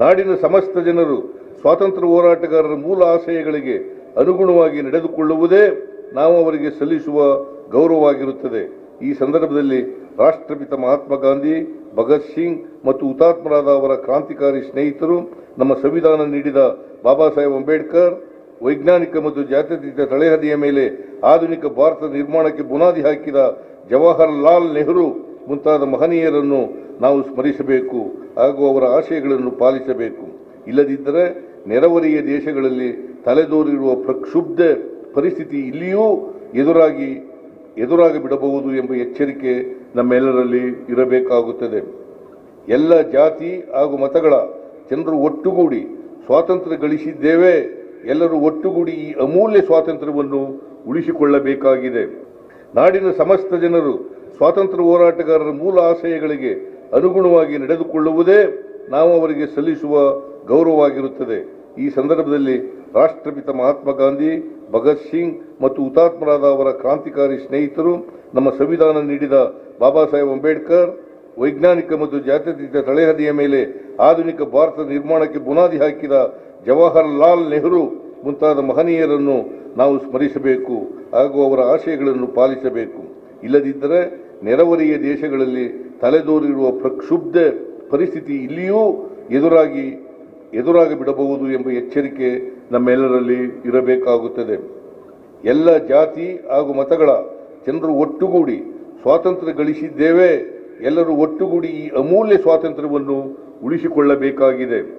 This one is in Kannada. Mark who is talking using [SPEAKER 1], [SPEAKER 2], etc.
[SPEAKER 1] ನಾಡಿನ ಸಮಸ್ತ ಜನರು ಸ್ವಾತಂತ್ರ್ಯ ಹೋರಾಟಗಾರರ ಮೂಲ ಆಶಯಗಳಿಗೆ ಅನುಗುಣವಾಗಿ ನಡೆದುಕೊಳ್ಳುವುದೇ ನಾವು ಅವರಿಗೆ ಸಲ್ಲಿಸುವ ಗೌರವವಾಗಿರುತ್ತದೆ. ಈ ಸಂದರ್ಭದಲ್ಲಿ ರಾಷ್ಟ್ರಪಿತ ಮಹಾತ್ಮ ಗಾಂಧಿ, ಭಗತ್ ಸಿಂಗ್ ಮತ್ತು ಹುತಾತ್ಮರಾದ ಅವರ ಕ್ರಾಂತಿಕಾರಿ ಸ್ನೇಹಿತರು ನಮ್ಮ ಸಂವಿಧಾನ ನೀಡಿದ ಬಾಬಾ ಸಾಹೇಬ್ ಅಂಬೇಡ್ಕರ್, ವೈಜ್ಞಾನಿಕ ಮತ್ತು ಜಾತ್ಯತೀತ ತಳೆಹದಿಯ ಮೇಲೆ ಆಧುನಿಕ ಭಾರತ ನಿರ್ಮಾಣಕ್ಕೆ ಬುನಾದಿ ಹಾಕಿದ ಜವಾಹರ್ಲಾಲ್ ನೆಹರು ಮುಂತಾದ ಮಹನೀಯರನ್ನು ನಾವು ಸ್ಮರಿಸಬೇಕು. ಹಾಗೂ ಅವರ ಆಶಯಗಳನ್ನು ಪಾಲಿಸಬೇಕು. ಇಲ್ಲದಿದ್ದರೆ ನೆರೆಹೊರೆಯ ದೇಶಗಳಲ್ಲಿ ತಲೆದೋರಿರುವ ಪ್ರಕ್ಷುಬ್ಧ ಪರಿಸ್ಥಿತಿ ಇಲ್ಲಿಯೂ ಎದುರಾಗಿ ಎದುರಾಗಿ ಬಿಡಬಹುದು ಎಂಬ ಎಚ್ಚರಿಕೆ ನಮ್ಮೆಲ್ಲರಲ್ಲಿ ಇರಬೇಕಾಗುತ್ತದೆ. ಎಲ್ಲ ಜಾತಿ ಹಾಗೂ ಮತಗಳ ಜನರು ಒಟ್ಟುಗೂಡಿ ಸ್ವಾತಂತ್ರ್ಯ ಗಳಿಸಿದ್ದೇವೆ. ಎಲ್ಲರೂ ಒಟ್ಟುಗೂಡಿ ಈ ಅಮೂಲ್ಯ ಸ್ವಾತಂತ್ರ್ಯವನ್ನು ಉಳಿಸಿಕೊಳ್ಳಬೇಕಾಗಿದೆ. ನಾಡಿನ ಸಮಸ್ತ ಜನರು ಸ್ವಾತಂತ್ರ್ಯ ಹೋರಾಟಗಾರರ ಮೂಲ ಆಶಯಗಳಿಗೆ ಅನುಗುಣವಾಗಿ ನಡೆದುಕೊಳ್ಳುವುದೇ ನಾವು ಅವರಿಗೆ ಸಲ್ಲಿಸುವ ಗೌರವವಾಗಿರುತ್ತದೆ. ಈ ಸಂದರ್ಭದಲ್ಲಿ ರಾಷ್ಟ್ರಪಿತ ಮಹಾತ್ಮ ಗಾಂಧಿ, ಭಗತ್ ಸಿಂಗ್ ಮತ್ತು ಹುತಾತ್ಮರಾದ ಅವರ ಕ್ರಾಂತಿಕಾರಿ ಸ್ನೇಹಿತರು ನಮ್ಮ ಸಂವಿಧಾನ ನೀಡಿದ ಬಾಬಾ ಸಾಹೇಬ್ ಅಂಬೇಡ್ಕರ್, ವೈಜ್ಞಾನಿಕ ಮತ್ತು ಜಾತ್ಯತೀತ ತಳೆಹದಿಯ ಮೇಲೆ ಆಧುನಿಕ ಭಾರತ ನಿರ್ಮಾಣಕ್ಕೆ ಬುನಾದಿ ಹಾಕಿದ ಜವಾಹರಲಾಲ್ ನೆಹರು ಮುಂತಾದ ಮಹನೀಯರನ್ನು ನಾವು ಸ್ಮರಿಸಬೇಕು ಹಾಗೂ ಅವರ ಆಶಯಗಳನ್ನು ಪಾಲಿಸಬೇಕು. ಇಲ್ಲದಿದ್ದರೆ ನೆರವರಿಯ ದೇಶಗಳಲ್ಲಿ ತಲೆದೋರಿರುವ ಪ್ರಕ್ಷುಬ್ಧ ಪರಿಸ್ಥಿತಿ ಇಲ್ಲಿಯೂ ಎದುರಾಗಿ ಎದುರಾಗಿ ಬಿಡಬಹುದು ಎಂಬ ಎಚ್ಚರಿಕೆ ನಮ್ಮೆಲ್ಲರಲ್ಲಿ ಇರಬೇಕಾಗುತ್ತದೆ. ಎಲ್ಲ ಜಾತಿ ಹಾಗೂ ಮತಗಳ ಜನರು ಒಟ್ಟುಗೂಡಿ ಸ್ವಾತಂತ್ರ್ಯ ಗಳಿಸಿದ್ದೇವೆ. ಎಲ್ಲರೂ ಒಟ್ಟುಗೂಡಿ ಈ ಅಮೂಲ್ಯ ಸ್ವಾತಂತ್ರ್ಯವನ್ನು ಉಳಿಸಿಕೊಳ್ಳಬೇಕಾಗಿದೆ.